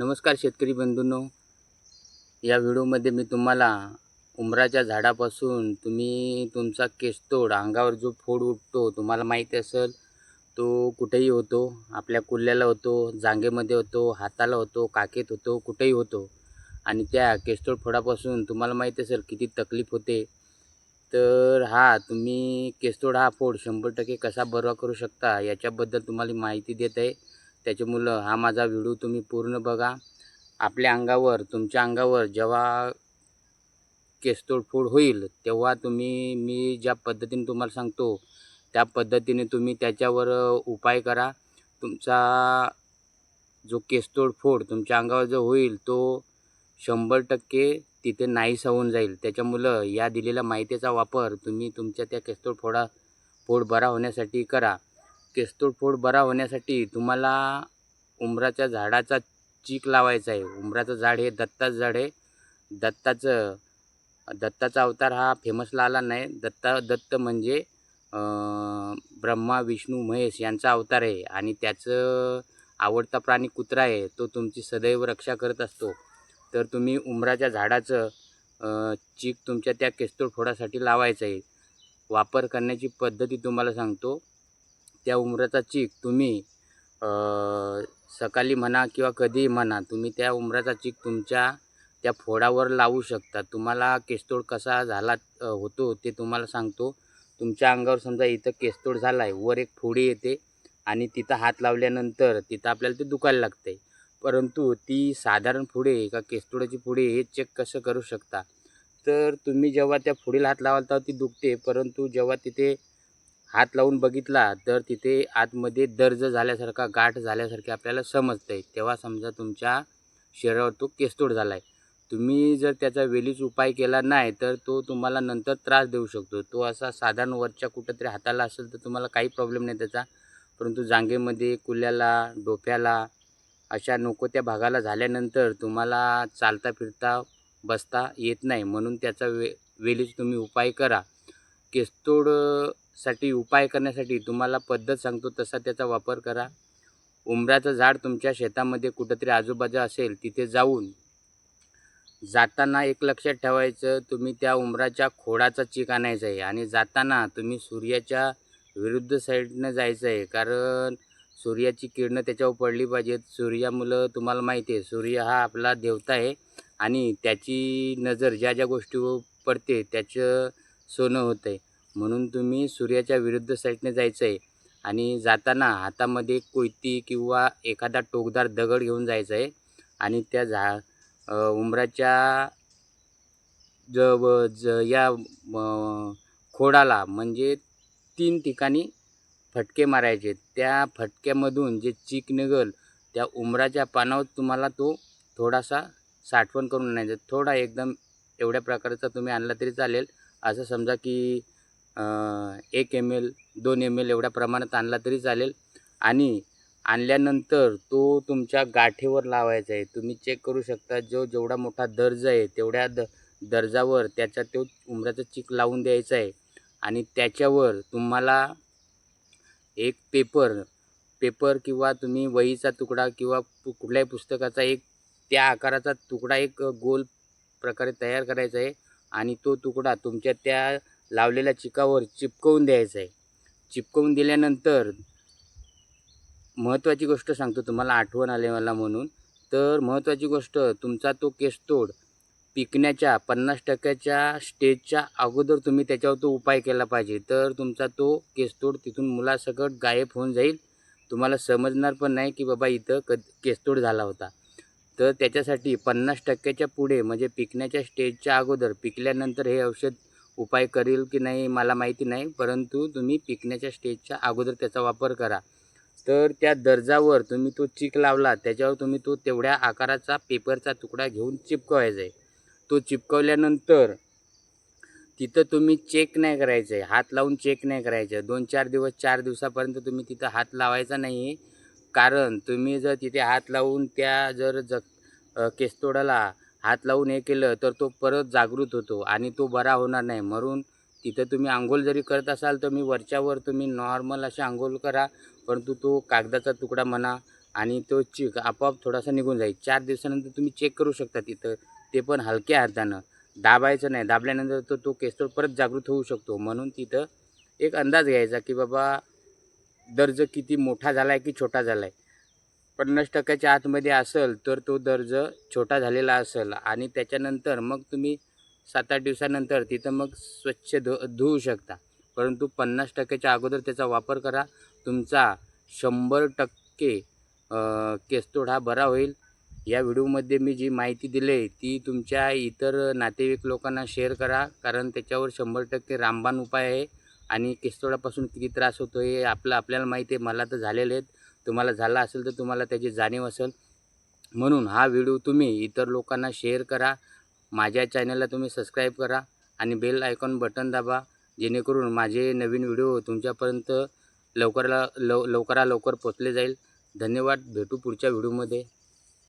नमस्कार शेतकरी बंधूंनो. या व्हिडिओमध्ये मी तुम्हाला उमराच्या झाडापासून तुम्ही तुमचा केसतोड अंगावर जो फोड उठतो तुम्हाला माहिती असेल तो कुठेही होतो. आपल्या कुल्ल्याला होतो जांगेमध्ये होतो हाताला होतो काकेत होतो कुठेही होतो. आणि त्या केसतोड फोडापासून तुम्हाला माहिती असेल किती तकलीफ होते. तर हा तुम्ही केसतोड हा फोड शंभर टक्के कसा बरा करू शकता याच्याबद्दल तुम्हाला माहिती देत आहे. त्याच्यामुळं हा माझा व्हिडिओ तुम्ही पूर्ण बघा. आपल्या अंगावर तुमच्या अंगावर जेव्हा केसतोडफोड होईल तेव्हा तुम्ही मी ज्या पद्धतीने तुम्हाला सांगतो त्या पद्धतीने तुम्ही त्याच्यावर उपाय करा. तुमचा जो केसतोडफोड तुमच्या अंगावर जो होईल तो शंभर टक्के तिथे नाहीसा होऊन जाईल. त्याच्यामुळं या दिलेल्या माहितीचा वापर तुम्ही तुमच्या त्या केसतोडफोडा फोड बरा होण्यासाठी करा. केसतोडफोड बरा होण्यासाठी तुम्हाला उंबराच्या झाडाचा चीक लावायचा आहे. उंबराचं झाड हे दत्ताचं झाड आहे. दत्ताचं दत्ताचा अवतार हा फेमसला आला नाही. दत्ता दत्त म्हणजे ब्रह्मा विष्णू महेश यांचा अवतार आहे. आणि त्याचं आवडता प्राणी कुत्रा आहे. तो तुमची सदैव रक्षा करत असतो. तर तुम्ही उंबराच्या झाडाचं चीक तुमच्या त्या केस्तोड फोडासाठी लावायचं आहे. वापर करण्याची पद्धती तुम्हाला सांगतो. त्या उमराचा चीक तुम्ही सकाळी म्हणा किंवा कधीही म्हणा तुम्ही त्या उमराचा चीक तुमच्या त्या फोडावर लावू शकता. तुम्हाला केसतोड कसा झाला होतो ते तुम्हाला सांगतो. तुमच्या अंगावर समजा इथं केसतोड झाला आहे वर एक फोडी येते आणि तिथं हात लावल्यानंतर तिथं आपल्याला ते दुखायला लागते परंतु ती साधारण फुडे का केसतोडाची फुडे हे चेक कसं करू शकता? तर तुम्ही जेव्हा त्या फुडीला हात लावाल तेव्हा ती दुखते परंतु जेव्हा तिथे हात लावून बघितला तर तिथे आतमध्ये दर्ज झाल्यासारखा गाठ झाल्यासारखे आपल्याला समजतं आहे तेव्हा समजा तुमच्या शरीरावर तो केसतोड झाला आहे तुम्ही जर त्याचा वेळीच उपाय केला नाही तर तो तुम्हाला नंतर त्रास देऊ शकतो. तो असा साधारण वरच्या कुठंतरी हाताला असेल तर तुम्हाला काही प्रॉब्लेम नाही त्याचा. परंतु जांगेमध्ये कुल्याला डोक्याला अशा नको त्या भागाला झाल्यानंतर तुम्हाला चालता फिरता बसता येत नाही. म्हणून त्याचा वे वेळीच तुम्ही उपाय करा. केस्तोडसाठी उपाय करण्यासाठी तुम्हाला पद्धत सांगतो तसा त्याचा वापर करा. उंबराचं झाड तुमच्या शेतामध्ये कुठंतरी आजूबाजू असेल तिथे जाऊन जाताना एक लक्षात ठेवायचं तुम्ही त्या उंबराच्या खोडाचा चीक आणायचा आहे आणि जाताना तुम्ही सूर्याच्या विरुद्ध साईडनं जायचं आहे कारण सूर्याची किरणं त्याच्यावर पडली पाहिजेत. सूर्यामुळं तुम्हाला माहिती आहे सूर्य हा आपला देवता आहे आणि त्याची नजर ज्या ज्या गोष्टीवर पडते त्याचं सोनं होतं आहे म्हणून तुम्ही सूर्याच्या विरुद्ध साईडने जायचं आहे आणि जाताना हातामध्ये कोयती किंवा एखादा टोकदार दगड घेऊन जायचं आहे आणि त्या झा उंबराच्या ज ज या खोडाला म्हणजे तीन ठिकाणी फटके मारायचे. त्या फटक्यामधून जे चीक निघल त्या उंबराच्या पानावर तुम्हाला तो थोडासा साठवण करून आणायचा. थोडा एकदम एवढ्या प्रकारचा तुम्ही आणला तरी चालेल. असं समजा की एक एम एल दोन एम एल एवढ्या प्रमाणात आणला तरी चालेल. आणि आणल्यानंतर तो तुमच्या गाठीवर लावायचा आहे. तुम्ही चेक करू शकता जो जेवढा मोठा दर्ज आहे तेवढ्या द दर्जावर त्याचा तो उंबराचा चिक लावून द्यायचा आहे. आणि त्याच्यावर तुम्हाला एक पेपर पेपर किंवा तुम्ही वहीचा तुकडा किंवा कुठल्याही पुस्तकाचा एक त्या आकाराचा तुकडा एक गोल प्रकारे तयार करायचा आहे. आणि तो तुकडा तुमच्या त्या लावलेल्या चिकावर चिपकवून द्यायचा आहे. चिपकवून दिल्यानंतर महत्त्वाची गोष्ट सांगतो तुम्हाला आठवण आले मला म्हणून. तर महत्त्वाची गोष्ट तुमचा तो केसतोड पिकण्याच्या पन्नास टक्क्याच्या स्टेजच्या अगोदर तुम्ही त्याच्यावर तो उपाय केला पाहिजे. तर तुमचा तो केसतोड तिथून मुलासकट गायब होऊन जाईल. तुम्हाला समजणार पण नाही की बाबा इथं क केसतोड झाला होता. तर त्याच्यासाठी पन्नास टक्क्याच्या पुढे म्हणजे पिकण्याच्या स्टेजच्या अगोदर पिकल्यानंतर हे औषध उपाय करेल की नाही मला माहिती नाही परंतु तुम्ही पिकण्याच्या स्टेजच्या अगोदर त्याचा वापर करा. तर त्या दर्जावर तुम्ही तो चिक लावला त्याच्यावर तुम्ही तो तेवढ्या आकाराचा पेपरचा तुकडा घेऊन चिपकवायचा आहे तो चिपकवल्यानंतर तिथं तुम्ही चेक नाही करायचं आहे हात लावून चेक नाही करायचं दोन चार दिवस चार दिवसापर्यंत तुम्ही तिथं हात लावायचा नाही आहे कारण तुम्ही जर तिथे हात लावून त्या जर जग केसतोडाला हात लावून हे केलं तर तो परत जागृत होतो आणि तो बरा होणार नाही. म्हणून तिथं तुम्ही आंघोळ जरी करत असाल तर मी वरच्यावर तुम्ही नॉर्मल अशी आंघोळ करा परंतु तो कागदाचा तुकडा म्हणा आणि तो चिक आपोआप थोडासा निघून जाईल. चार दिवसानंतर तुम्ही चेक करू शकता तिथं ते पण हलक्या हातानं. दाबायचं नाही. दाबल्यानंतर तो तो केसतोड परत जागृत होऊ शकतो. म्हणून तिथं एक अंदाज घ्यायचा की बाबा दर्ज किती मोठा झाला आहे की छोटा झाला आहे पन्नास टक्क्याच्या आतमध्ये असेल तर तो दर्ज छोटा झालेला असेल आणि त्याच्यानंतर मग तुम्ही सात आठ दिवसानंतर तिथं मग स्वच्छ धु धुवू शकता. परंतु पन्नास टक्क्याच्या अगोदर त्याचा वापर करा. तुमचा शंभर टक्के केसतोड केस्तोड हा बरा होईल. या व्हिडिओमध्ये मी जी माहिती दिली आहे ती तुमच्या इतर नातेवाईक लोकांना शेअर करा. कारण त्याच्यावर शंभर टक्के रामबाण उपाय आहे. आणि केसतोडापासून किती त्रास होतो हे आपलं आपल्याला माहिती आहे. मला तर झालेले आहेत. तुम्हाला झाला असेल तर तुम्हाला त्याची जाणीव असेल. म्हणून हा व्हिडिओ तुम्ही इतर लोकांना शेअर करा. माझ्या चॅनलला तुम्ही सबस्क्राईब करा आणि बेल आयकॉन बटन दाबा. जेणेकरून माझे नवीन व्हिडिओ तुमच्यापर्यंत लवकरला लव लवकरा लवकर पोचले जाईल. धन्यवाद. भेटू पुढच्या व्हिडिओमध्ये.